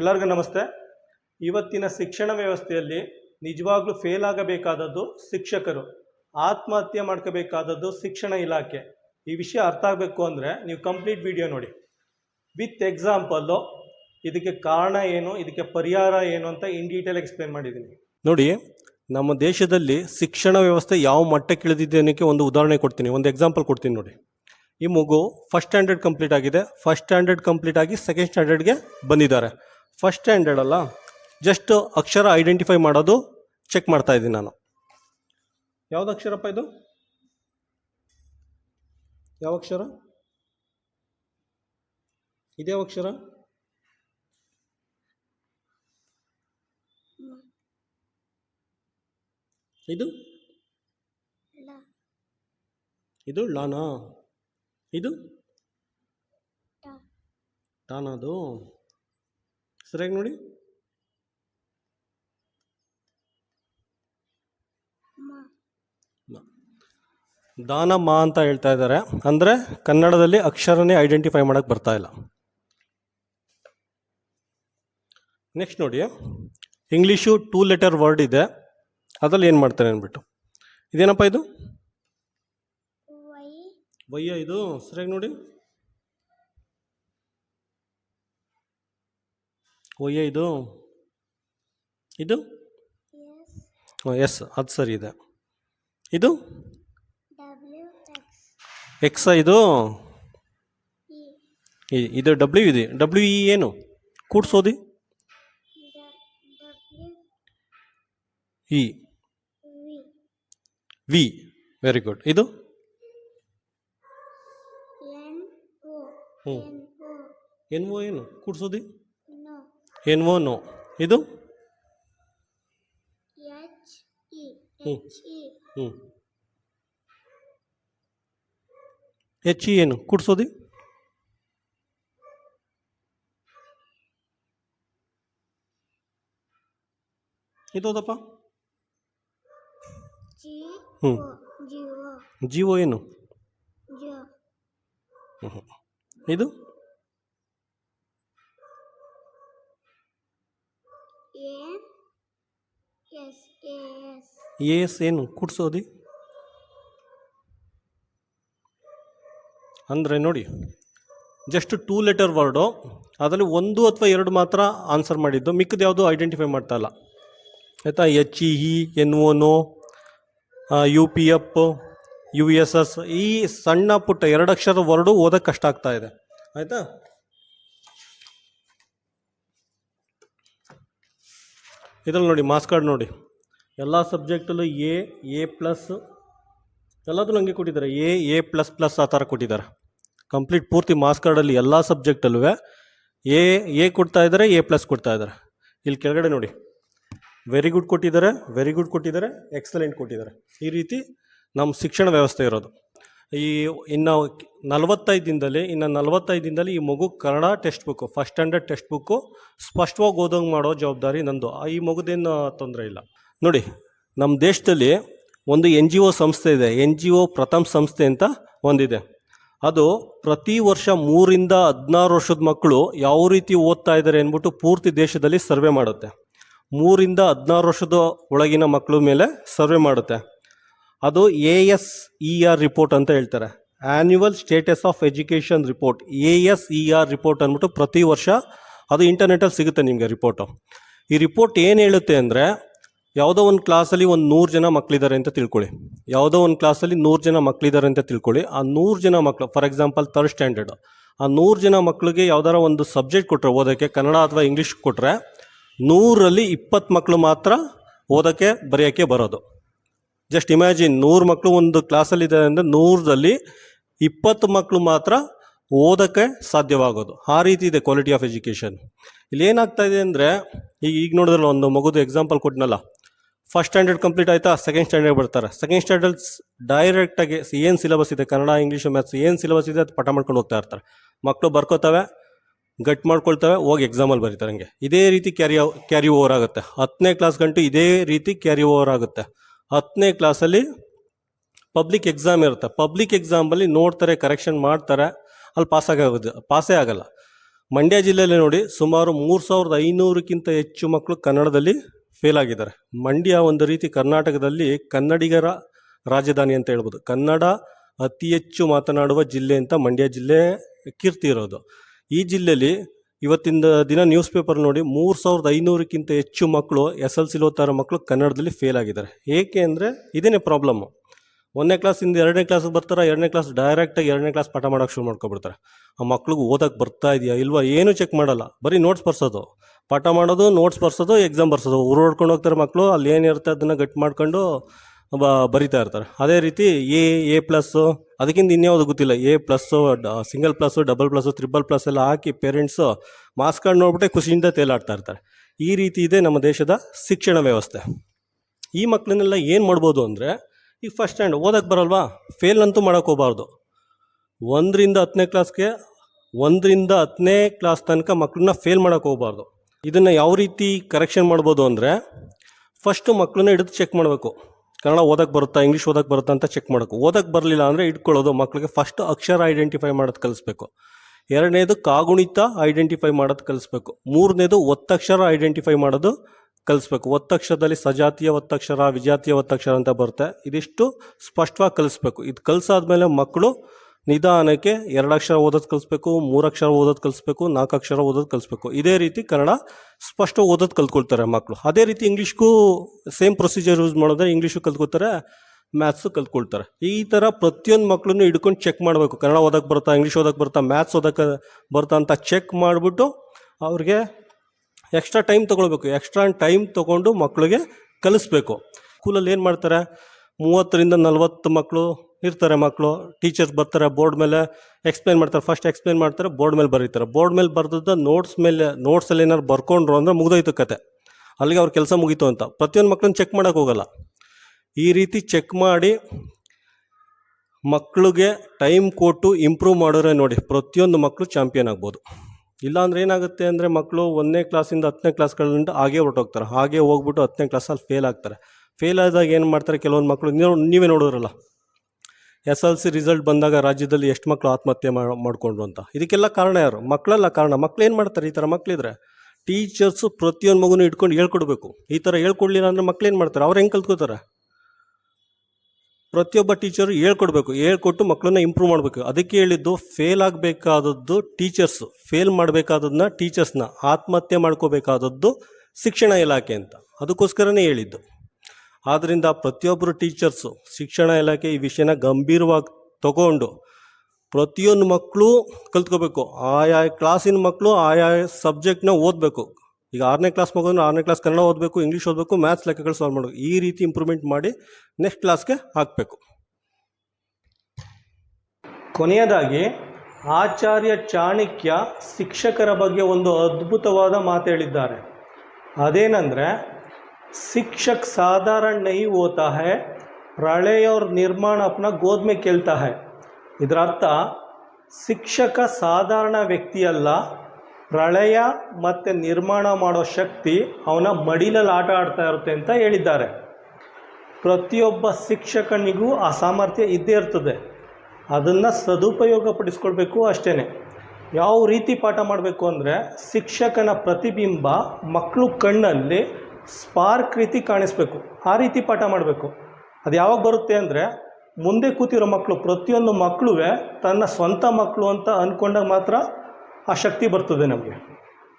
ಎಲ್ಲರಿಗೂ ನಮಸ್ತೆ. ಇವತ್ತಿನ ಶಿಕ್ಷಣ ವ್ಯವಸ್ಥೆಯಲ್ಲಿ ನಿಜವಾಗ್ಲೂ ಫೇಲ್ ಆಗಬೇಕಾದದ್ದು ಶಿಕ್ಷಕರು, ಆತ್ಮಹತ್ಯೆ ಮಾಡ್ಕೋಬೇಕಾದದ್ದು ಶಿಕ್ಷಣ ಇಲಾಖೆ. ಈ ವಿಷಯ ಅರ್ಥ ಆಗಬೇಕು ಅಂದರೆ ನೀವು ಕಂಪ್ಲೀಟ್ ವಿಡಿಯೋ ನೋಡಿ. ವಿತ್ ಎಕ್ಸಾಂಪಲ್ಲು ಇದಕ್ಕೆ ಕಾರಣ ಏನು, ಇದಕ್ಕೆ ಪರಿಹಾರ ಏನು ಅಂತ ಇನ್ ಡೀಟೇಲ್ ಎಕ್ಸ್ಪ್ಲೇನ್ ಮಾಡಿದ್ದೀನಿ. ನೋಡಿ, ನಮ್ಮ ದೇಶದಲ್ಲಿ ಶಿಕ್ಷಣ ವ್ಯವಸ್ಥೆ ಯಾವ ಮಟ್ಟಕ್ಕೆ ಇಳಿದಿದೆ ಅನ್ನೋಕ್ಕೆ ಒಂದು ಉದಾಹರಣೆ ಕೊಡ್ತೀನಿ, ಒಂದು ಎಕ್ಸಾಂಪಲ್ ಕೊಡ್ತೀನಿ ನೋಡಿ. ಈ ಮಗು ಫಸ್ಟ್ ಸ್ಟ್ಯಾಂಡರ್ಡ್ ಕಂಪ್ಲೀಟ್ ಆಗಿದೆ ಫಸ್ಟ್ ಸ್ಟ್ಯಾಂಡರ್ಡ್ ಕಂಪ್ಲೀಟ್ ಆಗಿ ಸೆಕೆಂಡ್ ಸ್ಟ್ಯಾಂಡರ್ಡ್ಗೆ ಬಂದಿದ್ದಾರೆ. ಫಸ್ಟ್ ಸ್ಟ್ಯಾಂಡರ್ಡ್ ಅಲ್ಲ ಜಸ್ಟ್ ಅಕ್ಷರ ಐಡೆಂಟಿಫೈ ಮಾಡೋದು ಚೆಕ್ ಮಾಡ್ತಾ ಇದ್ದೀನಿ ನಾನು. ಯಾವ್ದು ಅಕ್ಷರಪ್ಪ ಇದು? ಯಾವ ಅಕ್ಷರ? ಇದ್ಯಾವ ಅಕ್ಷರ? ಇದು? ಇದು ಲಾನಾ ಇದು? ಟಾನದು ಸರಿಯಾಗಿ ನೋಡಿ. ದಾನ ಮಾ ಅಂತ ಹೇಳ್ತಾ ಇದ್ದಾರೆ. ಅಂದರೆ ಕನ್ನಡದಲ್ಲಿ ಅಕ್ಷರನೇ ಐಡೆಂಟಿಫೈ ಮಾಡೋಕ್ಕೆ ಬರ್ತಾ ಇಲ್ಲ. ನೆಕ್ಸ್ಟ್ ನೋಡಿ. ಇಂಗ್ಲೀಷು ಟೂ ಲೆಟರ್ ವರ್ಡ್ ಇದೆ. ಅದರಲ್ಲಿ ಏನು ಮಾಡ್ತಾರೆ ಅಂದ್ಬಿಟ್ಟು. ಇದೇನಪ್ಪ ಇದು? ವಯ್ಯ ಇದು? ಸರಿಯಾಗಿ ನೋಡಿ. ವಯ್ಯ ಇದು ಇದು ಎಸ್ ಅದು ಸರಿ ಇದೆ. ಇದು ಡಬ್ಲ್ಯೂ ಎಕ್ಸ್ ಎಕ್ಸ ಇದು? ಇ- ಇದು ಡಬ್ಲ್ಯೂ ಇದೆ. ಡಬ್ಲ್ಯೂ ಇ ಏನು? ಕೂಡ್ಸೋದಿ? ಇ ವಿ ವೆರಿ ಗುಡ್ ಇದು? ಹ್ಞೂ ಎನ್ ಓ ಏನು? ಕೂಡ್ಸೋದಿ? No N no? ಇದು? ಹ್ಞೂ. ಹ್ಞೂ ಎಚ್ ಇ ಏನು? ಕುಡ್ಸೋದು? ಇದೋದಪ್ಪ ಹ್ಞೂ. ಜಿಯೋ. ಏನು? ಇದು ಎನ್ ಎಸ್ ಎ ಎಸ್ ಏನು ಕೂಡಿಸೋದಿ? ಅಂದರೆ ನೋಡಿ ಜಸ್ಟ್ ಟೂ ಲೆಟರ್ ವರ್ಡು ಅದರಲ್ಲಿ ಒಂದು ಅಥವಾ ಎರಡು ಮಾತ್ರ ಆನ್ಸರ್ ಮಾಡಿದ್ದು. ಮಿಕ್ಕದು ಯಾವುದು ಐಡೆಂಟಿಫೈ ಮಾಡ್ತಾ ಇಲ್ಲ. ಆಯಿತಾ? H E E N O no U P F U S S ಈ ಸಣ್ಣ ಪುಟ್ಟ ಎರಡು ಅಕ್ಷರದ ವರ್ಡು ಓದೋಕ್ಕೆ ಕಷ್ಟ ಆಗ್ತಾ ಇದೆ. ಆಯಿತಾ? ಇದ್ರಲ್ಲಿ ನೋಡಿ, ಮಾಸ್ ಕಾರ್ಡ್ ನೋಡಿ. ಎಲ್ಲ ಸಬ್ಜೆಕ್ಟಲ್ಲೂ ಎ ಎ ಪ್ಲಸ್ ಎಲ್ಲದೂ ನನಗೆ ಕೊಟ್ಟಿದ್ದಾರೆ. ಎ ಎ ಪ್ಲಸ್ ಪ್ಲಸ್ ಆ ಥರ ಕೊಟ್ಟಿದ್ದಾರೆ. ಕಂಪ್ಲೀಟ್ ಪೂರ್ತಿ ಮಾಸ್ ಕಾರ್ಡಲ್ಲಿ ಎಲ್ಲ ಸಬ್ಜೆಕ್ಟಲ್ಲೂ ಎ ಎ ಕೊಡ್ತಾ ಇದ್ದಾರೆ, ಎ ಪ್ಲಸ್ ಕೊಡ್ತಾ ಇದ್ದಾರೆ. ಇಲ್ಲಿ ಕೆಳಗಡೆ ನೋಡಿ. ವೆರಿ ಗುಡ್ ಕೊಟ್ಟಿದ್ದಾರೆ ವೆರಿ ಗುಡ್ ಕೊಟ್ಟಿದ್ದಾರೆ ಎಕ್ಸಲೆಂಟ್ ಕೊಟ್ಟಿದ್ದಾರೆ. ಈ ರೀತಿ ನಮ್ಮ ಶಿಕ್ಷಣ ವ್ಯವಸ್ಥೆ ಇರೋದು. ಈ ಇನ್ನು ನಲವತ್ತೈದು ದಿನದಲ್ಲಿ ಇನ್ನು ನಲವತ್ತೈದು ದಿನದಲ್ಲಿ ಈ ಮಗು Kannada text book first standard text book ಸ್ಪಷ್ಟವಾಗಿ ಓದೋಂಗೆ ಮಾಡೋ ಜವಾಬ್ದಾರಿ ನಂದು. ಈ ಮಗುದೇನು ತೊಂದರೆ ಇಲ್ಲ. ನೋಡಿ ನಮ್ಮ ದೇಶದಲ್ಲಿ ಒಂದು ಎನ್ ಜಿ ಒ ಸಂಸ್ಥೆ ಇದೆ ಎನ್ ಜಿ ಒ ಪ್ರಥಮ್ ಸಂಸ್ಥೆ ಅಂತ ಒಂದಿದೆ. ಅದು ಪ್ರತಿ ವರ್ಷ ಮೂರಿಂದ ಹದಿನಾರು ವರ್ಷದ ಮಕ್ಕಳು ಯಾವ ರೀತಿ ಓದ್ತಾ ಇದ್ದಾರೆ ಅಂದ್ಬಿಟ್ಟು ಪೂರ್ತಿ ದೇಶದಲ್ಲಿ ಸರ್ವೆ ಮಾಡುತ್ತೆ. ಮೂರಿಂದ ಹದಿನಾರು ವರ್ಷದ ಒಳಗಿನ ಮಕ್ಕಳ ಮೇಲೆ ಸರ್ವೆ ಮಾಡುತ್ತೆ. ಅದು A S E R report ಅಂತ ಹೇಳ್ತಾರೆ. Annual status of education report A S E R report ಅಂದ್ಬಿಟ್ಟು ಪ್ರತಿ ವರ್ಷ ಅದು ಇಂಟರ್ನೆಟಲ್ಲಿ ಸಿಗುತ್ತೆ ನಿಮಗೆ ರಿಪೋರ್ಟು ಈ ರಿಪೋರ್ಟ್ ಏನು ಹೇಳುತ್ತೆ ಅಂದರೆ ಯಾವುದೋ ಒಂದು ಕ್ಲಾಸಲ್ಲಿ ಒಂದು ನೂರು ಜನ ಮಕ್ಕಳಿದ್ದಾರೆ ಅಂತ ತಿಳ್ಕೊಳ್ಳಿ. ಯಾವುದೋ ಒಂದು ಕ್ಲಾಸಲ್ಲಿ ನೂರು ಜನ ಮಕ್ಕಳಿದ್ದಾರೆ ಅಂತ ತಿಳ್ಕೊಳ್ಳಿ. ಆ ನೂರು ಜನ ಮಕ್ಕಳು ಫಾರ್ ಎಕ್ಸಾಂಪಲ್ ಥರ್ಡ್ ಸ್ಟ್ಯಾಂಡರ್ಡ್ ಆ ನೂರು ಜನ ಮಕ್ಕಳಿಗೆ ಯಾವ್ದಾರ ಒಂದು ಸಬ್ಜೆಕ್ಟ್ ಕೊಟ್ಟರೆ ಓದೋಕ್ಕೆ ಕನ್ನಡ ಅಥವಾ ಇಂಗ್ಲೀಷ್ ಕೊಟ್ಟರೆ ನೂರಲ್ಲಿ ಇಪ್ಪತ್ತು ಮಕ್ಕಳು ಮಾತ್ರ ಓದೋಕ್ಕೆ, ಬರೆಯೋಕ್ಕೆ ಬರೋದು. ಜಸ್ಟ್ ಇಮ್ಯಾಜಿನ್ ನೂರು ಮಕ್ಕಳು ಒಂದು ಕ್ಲಾಸಲ್ಲಿ ಇದೆ ಅಂದರೆ ನೂರದಲ್ಲಿ ಇಪ್ಪತ್ತು ಮಕ್ಕಳು ಮಾತ್ರ ಓದೋಕ್ಕೆ ಸಾಧ್ಯವಾಗೋದು. ಆ ರೀತಿ ಇದೆ ಕ್ವಾಲಿಟಿ ಆಫ್ ಎಜುಕೇಷನ್ ಇಲ್ಲಿ ಏನಾಗ್ತಾ ಇದೆ ಅಂದರೆ, ಈಗ ಈಗ ನೋಡಿದ್ರಲ್ಲ, ಒಂದು ಮಗುದು ಎಕ್ಸಾಂಪಲ್ ಕೊಟ್ಟನಲ್ಲ ಫಸ್ಟ್ ಸ್ಟ್ಯಾಂಡರ್ಡ್ ಕಂಪ್ಲೀಟ್ ಆಯಿತಾ? ಸೆಕೆಂಡ್ ಸ್ಟ್ಯಾಂಡರ್ಡ್ ಬರ್ತಾರೆ. ಸೆಕೆಂಡ್ ಸ್ಟ್ಯಾಂಡರ್ಡ್ಸ್ ಡೈರೆಕ್ಟಾಗಿ ಏನು ಸಿಲೆಬಸ್ ಇದೆ? ಕನ್ನಡ ಇಂಗ್ಲೀಷ್ ಮ್ಯಾಥ್ಸ್ ಏನು ಸಿಲೆಬಸ್ ಇದೆ ಅದು ಪಾಠ ಮಾಡ್ಕೊಂಡು ಹೋಗ್ತಾ ಇರ್ತಾರೆ. ಮಕ್ಕಳು ಬರ್ಕೋತವೆ ಗಟ್ ಮಾಡ್ಕೊಳ್ತವೆ, ಹೋಗಿ ಎಕ್ಸಾಮಲ್ಲಿ ಬರೀತಾರೆ ಹಂಗೆ. ಇದೇ ರೀತಿ ಕ್ಯಾರಿ ಕ್ಯಾರಿ ಓವರ್ ಆಗುತ್ತೆ. ಹತ್ತನೇ ಕ್ಲಾಸ್ ಗಂಟು ಇದೇ ರೀತಿ ಕ್ಯಾರಿ ಓವರ್ ಆಗುತ್ತೆ. ಹತ್ತನೇ ಕ್ಲಾಸಲ್ಲಿ ಪಬ್ಲಿಕ್ ಎಕ್ಸಾಮ್ ಇರುತ್ತೆ. ಪಬ್ಲಿಕ್ ಎಕ್ಸಾಮಲ್ಲಿ ನೋಡ್ತಾರೆ ಕರೆಕ್ಷನ್ ಮಾಡ್ತಾರೆ, ಅಲ್ಲಿ ಪಾಸ್ ಆಗೋದು ಪಾಸೇ ಆಗಲ್ಲ. ಮಂಡ್ಯ ಜಿಲ್ಲೆಯಲ್ಲಿ ನೋಡಿ ಸುಮಾರು ಮೂರು ಸಾವಿರದ ಐನೂರಕ್ಕಿಂತ ಹೆಚ್ಚು ಮಕ್ಕಳು ಕನ್ನಡದಲ್ಲಿ ಫೇಲ್ ಆಗಿದ್ದಾರೆ. ಮಂಡ್ಯ ಒಂದು ರೀತಿ ಕರ್ನಾಟಕದಲ್ಲಿ ಕನ್ನಡಿಗರ ರಾಜಧಾನಿ ಅಂತ ಹೇಳ್ಬೋದು. ಕನ್ನಡ ಅತಿ ಹೆಚ್ಚು ಮಾತನಾಡುವ ಜಿಲ್ಲೆ ಅಂತ ಮಂಡ್ಯ ಜಿಲ್ಲೆ ಕೀರ್ತಿ ಇರೋದು. ಈ ಜಿಲ್ಲೆಯಲ್ಲಿ ಇವತ್ತಿನ ದಿನ ನ್ಯೂಸ್ ಪೇಪರ್ ನೋಡಿ ಮೂರು ಸಾವಿರದ ಐನೂರಕ್ಕಿಂತ ಹೆಚ್ಚು ಮಕ್ಕಳು ಎಸ್ ಎಲ್ ಸಿ ಓದ್ತಾ ಮಕ್ಕಳು ಕನ್ನಡದಲ್ಲಿ ಫೇಲ್ ಆಗಿದ್ದಾರೆ. ಏಕೆ ಅಂದರೆ ಇದೇನೇ ಪ್ರಾಬ್ಲಮ್ಮು ಒಂದನೇ ಕ್ಲಾಸಿಂದ ಎರಡನೇ ಕ್ಲಾಸಿಗೆ ಬರ್ತಾರೆ, ಎರಡನೇ ಕ್ಲಾಸ್ ಡೈರೆಕ್ಟಾಗಿ ಎರಡನೇ ಕ್ಲಾಸ್ ಪಾಠ ಮಾಡೋಕೆ ಶುರು ಮಾಡ್ಕೊಬಿಡ್ತಾರೆ. ಆ ಮಕ್ಳಿಗೆ ಓದಕ್ಕೆ ಬರ್ತಾ ಇದೆಯಾ ಇಲ್ವಾ ಏನೂ ಚೆಕ್ ಮಾಡಲ್ಲ. ಬರೀ ನೋಟ್ಸ್ ಬರ್ಸೋದು. ಪಾಠ ಮಾಡೋದು ನೋಟ್ಸ್ ಬರ್ಸೋದು ಎಕ್ಸಾಮ್ ಬರ್ಸೋದು. ಉರುಳ್ಕೊಂಡು ಹೋಗ್ತಾರೆ ಮಕ್ಕಳು ಅಲ್ಲಿ ಏನಿರುತ್ತೆ ಅದನ್ನು ಗಟ್ಟಿ ಮಾಡ್ಕೊಂಡು ಬ ಬರಿತಾ ಇರ್ತಾರೆ. ಅದೇ ರೀತಿ ಎ ಎ ಪ್ಲಸ್ಸು ಅದಕ್ಕಿಂತ ಇನ್ಯಾವುದು ಗೊತ್ತಿಲ್ಲ. A plus single plus double plus triple plus ಎಲ್ಲ ಹಾಕಿ ಪೇರೆಂಟ್ಸು ಮಾಸ್ಕ್ ಕಾರ್ಡ್ ನೋಡ್ಬಿಟ್ಟೆ ಖುಷಿಯಿಂದ ತೇಲಾಡ್ತಾ ಇರ್ತಾರೆ. ಈ ರೀತಿ ಇದೆ ನಮ್ಮ ದೇಶದ ಶಿಕ್ಷಣ ವ್ಯವಸ್ಥೆ. ಈ ಮಕ್ಕಳನ್ನೆಲ್ಲ ಏನು ಮಾಡ್ಬೋದು ಅಂದರೆ ಈಗ ಫಸ್ಟ್ ಸ್ಟ್ಯಾಂಡ್ ಓದಕ್ಕೆ ಬರಲ್ವಾ? ಫೇಲ್ ಅಂತೂ ಮಾಡೋಕ್ಕೆ ಹೋಗಬಾರ್ದು. ಒಂದರಿಂದ ಹತ್ತನೇ ಕ್ಲಾಸ್ಗೆ ಒಂದರಿಂದ ಹತ್ತನೇ ಕ್ಲಾಸ್ ತನಕ ಮಕ್ಕಳನ್ನ ಫೇಲ್ ಮಾಡೋಕೆ ಹೋಗಬಾರ್ದು. ಇದನ್ನು ಯಾವ ರೀತಿ ಕರೆಕ್ಷನ್ ಮಾಡ್ಬೋದು ಅಂದರೆ ಫಸ್ಟು ಮಕ್ಕಳನ್ನ ಹಿಡಿದು ಚೆಕ್ ಮಾಡಬೇಕು. ಕನ್ನಡ ಓದಕ್ಕೆ ಬರುತ್ತಾ ಇಂಗ್ಲೀಷ್ ಓದಕ್ಕೆ ಬರುತ್ತಾ ಅಂತ ಚೆಕ್ ಮಾಡಬೇಕು. ಓದಕ್ಕೆ ಬರಲಿಲ್ಲ ಅಂದರೆ ಇಟ್ಕೊಳ್ಳೋದು ಮಕ್ಕಳಿಗೆ ಫಸ್ಟ್ ಅಕ್ಷರ ಐಡೆಂಟಿಫೈ ಮಾಡೋದು ಕಲಿಸ್ಬೇಕು. ಎರಡನೇದು ಕಾಗುಣಿತ ಐಡೆಂಟಿಫೈ ಮಾಡೋದು ಕಲಿಸ್ಬೇಕು. ಮೂರನೇದು ಒತ್ತಕ್ಷರ ಐಡೆಂಟಿಫೈ ಮಾಡೋದು ಕಲಿಸ್ಬೇಕು. ಒತ್ತಕ್ಷರದಲ್ಲಿ ಸಜಾತಿಯ ಒತ್ತಕ್ಷರ, ವಿಜಾತಿಯ ಒತ್ತಕ್ಷರ ಅಂತ ಬರುತ್ತೆ. ಇದಿಷ್ಟು ಸ್ಪಷ್ಟವಾಗಿ ಕಲಿಸ್ಬೇಕು. ಇದು ಕಲಿಸಾದ್ಮೇಲೆ ಮಕ್ಕಳು ನಿಧಾನಕ್ಕೆ ಎರಡು ಅಕ್ಷರ ಓದೋದು ಕಲಿಸ್ಬೇಕು, ಮೂರು ಅಕ್ಷರ ಓದೋದು ಕಲಿಸ್ಬೇಕು, ನಾಲ್ಕು ಅಕ್ಷರ ಓದೋದು ಕಲಿಸ್ಬೇಕು. ಇದೇ ರೀತಿ ಕನ್ನಡ ಸ್ಪಷ್ಟ ಓದೋದು ಕಲ್ತ್ಕೊಳ್ತಾರೆ ಮಕ್ಕಳು ಅದೇ ರೀತಿ ಇಂಗ್ಲೀಷ್ಗೂ ಸೇಮ್ ಪ್ರೊಸೀಜರ್ ಯೂಸ್ ಮಾಡಿದ್ರೆ ಇಂಗ್ಲೀಷು ಕಲ್ತ್ಕೊಳ್ತಾರೆ ಮ್ಯಾಥ್ಸು ಕಲ್ತ್ಕೊಳ್ತಾರೆ. ಈ ಥರ ಪ್ರತಿಯೊಂದು ಮಕ್ಕಳನ್ನು ಹಿಡ್ಕೊಂಡು ಚೆಕ್ ಮಾಡಬೇಕು. ಕನ್ನಡ ಓದಕ್ಕೆ ಬರುತ್ತಾ, ಇಂಗ್ಲೀಷ್ ಓದಕ್ಕೆ ಬರ್ತಾ ಮ್ಯಾಥ್ಸ್ ಓದಕ್ಕೆ ಬರುತ್ತಾ ಅಂತ ಚೆಕ್ ಮಾಡಿಬಿಟ್ಟು ಅವ್ರಿಗೆ ಎಕ್ಸ್ಟ್ರಾ ಟೈಮ್ ತೊಗೊಳ್ಬೇಕು. ಎಕ್ಸ್ಟ್ರಾ ಟೈಮ್ ತೊಗೊಂಡು ಮಕ್ಕಳಿಗೆ ಕಲಿಸ್ಬೇಕು. ಸ್ಕೂಲಲ್ಲಿ ಏನು ಮಾಡ್ತಾರೆ? ಮೂವತ್ತರಿಂದ ನಲವತ್ತು ಮಕ್ಕಳು ಇರ್ತಾರೆ ಮಕ್ಕಳು ಟೀಚರ್ಸ್ ಬರ್ತಾರೆ ಬೋರ್ಡ್ ಮೇಲೆ ಎಕ್ಸ್ಪ್ಲೇನ್ ಮಾಡ್ತಾರೆ ಫಸ್ಟ್ ಎಕ್ಸ್ಪ್ಲೇನ್ ಮಾಡ್ತಾರೆ ಬೋರ್ಡ್ ಮೇಲೆ ಬರೀತಾರೆ. ಬೋರ್ಡ್ ಮೇಲೆ ಬರೆದದ್ದು ನೋಟ್ಸ್ ಮೇಲೆ ನೋಟ್ಸಲ್ಲಿ ಏನಾದ್ರು ಬರ್ಕೊಂಡ್ರು ಅಂದರೆ ಮುಗ್ದೋಯ್ತು ಕತೆ. ಅಲ್ಲಿಗೆ ಅವ್ರ ಕೆಲಸ ಮುಗೀತು ಅಂತ. ಪ್ರತಿಯೊಂದು ಮಕ್ಕಳನ್ನ ಚೆಕ್ ಮಾಡೋಕೆ ಹೋಗಲ್ಲ. ಈ ರೀತಿ ಚೆಕ್ ಮಾಡಿ ಮಕ್ಕಳಿಗೆ ಟೈಮ್ ಕೊಟ್ಟು ಇಂಪ್ರೂವ್ ಮಾಡೋರೆ ನೋಡಿ. ಪ್ರತಿಯೊಂದು ಮಕ್ಕಳು ಚಾಂಪಿಯನ್ ಆಗ್ಬೋದು. ಇಲ್ಲಾಂದ್ರೆ ಏನಾಗುತ್ತೆ ಅಂದರೆ ಮಕ್ಕಳು ಒಂದನೇ ಕ್ಲಾಸಿಂದ ಹತ್ತನೇ ಕ್ಲಾಸ್ಗಳಿಂದ ಹಾಗೆ ಹೊರಟೋಗ್ತಾರೆ. ಹಾಗೆ ಹೋಗ್ಬಿಟ್ಟು ಹತ್ತನೇ ಕ್ಲಾಸಲ್ಲಿ ಫೇಲ್ ಆಗ್ತಾರೆ. ಫೇಲ್ ಆದಾಗ ಏನು ಮಾಡ್ತಾರೆ? ಕೆಲವೊಂದು ಮಕ್ಕಳು ನೀವು, ನೀವೇ ನೋಡಿದ್ರಲ್ಲ. ಎಸ್ ಎಲ್ ಸಿ ರಿಸಲ್ಟ್ ಬಂದಾಗ ರಾಜ್ಯದಲ್ಲಿ ಎಷ್ಟು ಮಕ್ಕಳು ಆತ್ಮಹತ್ಯೆ ಮಾಡಿಕೊಂಡ್ರು ಅಂತ. ಇದಕ್ಕೆಲ್ಲ ಕಾರಣ ಯಾರು? ಮಕ್ಕಳೆಲ್ಲ ಕಾರಣ. ಮಕ್ಳು ಏನು ಮಾಡ್ತಾರೆ ಈ ಥರ ಮಕ್ಕಳಿದ್ರೆ ಟೀಚರ್ಸು ಪ್ರತಿಯೊಂದು ಮಗುನೂ ಇಟ್ಕೊಂಡು ಹೇಳ್ಕೊಡ್ಬೇಕು. ಈ ಥರ ಹೇಳ್ಕೊಡ್ಲಿಲ್ಲ ಅಂದರೆ ಏನು ಮಾಡ್ತಾರೆ? ಅವ್ರು ಹೆಂಗೆ ಕಲ್ತ್ಕೋತಾರೆ? ಪ್ರತಿಯೊಬ್ಬ ಟೀಚರು ಹೇಳ್ಕೊಡ್ಬೇಕು. ಹೇಳ್ಕೊಟ್ಟು ಮಕ್ಕಳನ್ನ ಇಂಪ್ರೂವ್ ಮಾಡಬೇಕು. ಅದಕ್ಕೆ ಹೇಳಿದ್ದು ಫೇಲ್ ಆಗಬೇಕಾದದ್ದು ಟೀಚರ್ಸು. ಫೇಲ್ ಮಾಡಬೇಕಾದದನ್ನ ಟೀಚರ್ಸ್ನ. ಆತ್ಮಹತ್ಯೆ ಮಾಡ್ಕೋಬೇಕಾದದ್ದು ಶಿಕ್ಷಣ ಇಲಾಖೆ ಅಂತ. ಅದಕ್ಕೋಸ್ಕರನೇ ಹೇಳಿದ್ದು. ಆದ್ದರಿಂದ ಪ್ರತಿಯೊಬ್ಬರು ಟೀಚರ್ಸು ಶಿಕ್ಷಣ ಇಲಾಖೆ ಈ ವಿಷಯನ ಗಂಭೀರವಾಗಿ ತಗೊಂಡು ಪ್ರತಿಯೊಂದು ಮಕ್ಕಳು ಕಲ್ತ್ಕೋಬೇಕು. ಆಯಾ ಕ್ಲಾಸಿನ ಮಕ್ಕಳು ಆಯಾ ಸಬ್ಜೆಕ್ಟ್ನ ಓದಬೇಕು. ಈಗ ಆರನೇ ಕ್ಲಾಸ್ ಮಗು ಆರನೇ ಕ್ಲಾಸ್ ಕನ್ನಡ ಓದಬೇಕು ಇಂಗ್ಲೀಷ್ ಓದಬೇಕು ಮ್ಯಾಥ್ಸ್ ಲೆಕ್ಕಗಳು ಸಾಲ್ವ್ ಮಾಡಬೇಕು. ಈ ರೀತಿ ಇಂಪ್ರೂವ್ಮೆಂಟ್ ಮಾಡಿ ನೆಕ್ಸ್ಟ್ ಕ್ಲಾಸ್ಗೆ ಹಾಕಬೇಕು. ಕೊನೆಯದಾಗಿ ಆಚಾರ್ಯ ಚಾಣಕ್ಯ ಶಿಕ್ಷಕರ ಬಗ್ಗೆ ಒಂದು ಅದ್ಭುತವಾದ ಮಾತು ಹೇಳಿದ್ದಾರೆ. ಅದೇನೆಂದರೆ शिक्षक साधारण नहीं होता है ಪ್ರಳಯ और ನಿರ್ಮಾಣ अपना गोद में खेलता है ಇದರ ಅರ್ಥ ಶಿಕ್ಷಕ ಸಾಧಾರಣ ವ್ಯಕ್ತಿಯಲ್ಲ ಪ್ರಳಯ ಮತ್ತು ನಿರ್ಮಾಣ ಮಾಡೋ ಶಕ್ತಿ ಅವನ ಮಡಿಲಲ್ಲಿ ಆಟ ಆಡ್ತಾ ಇರುತ್ತೆ ಅಂತ ಹೇಳಿದ್ದಾರೆ ಪ್ರತಿಯೊಬ್ಬ ಶಿಕ್ಷಕನಿಗೂ ಆ ಸಾಮರ್ಥ್ಯ ಇದ್ದೇ ಇರ್ತದೆ ಅದನ್ನು ಸದುಪಯೋಗ ಪಡಿಸ್ಕೊಳ್ಬೇಕು ಅಷ್ಟೇ ಯಾವ ರೀತಿ ಪಾಠ ಮಾಡಬೇಕು ಅಂದರೆ ಶಿಕ್ಷಕನ ಪ್ರತಿಬಿಂಬ ಮಕ್ಕಳು ಕಣ್ಣಲ್ಲಿ ಸ್ಪಾರ್ಕ್ ರೀತಿ ಕಾಣಿಸ್ಬೇಕು. ಆ ರೀತಿ ಪಾಠ ಮಾಡಬೇಕು. ಅದು ಯಾವಾಗ ಬರುತ್ತೆ ಅಂದರೆ ಮುಂದೆ ಕೂತಿರೋ ಮಕ್ಕಳು, ಪ್ರತಿಯೊಂದು ಮಕ್ಕಳು ತನ್ನ ಸ್ವಂತ ಮಕ್ಕಳು ಅಂತ ಅಂದ್ಕೊಂಡಾಗ ಮಾತ್ರ ಆ ಶಕ್ತಿ ಬರ್ತದೆ ನಮಗೆ.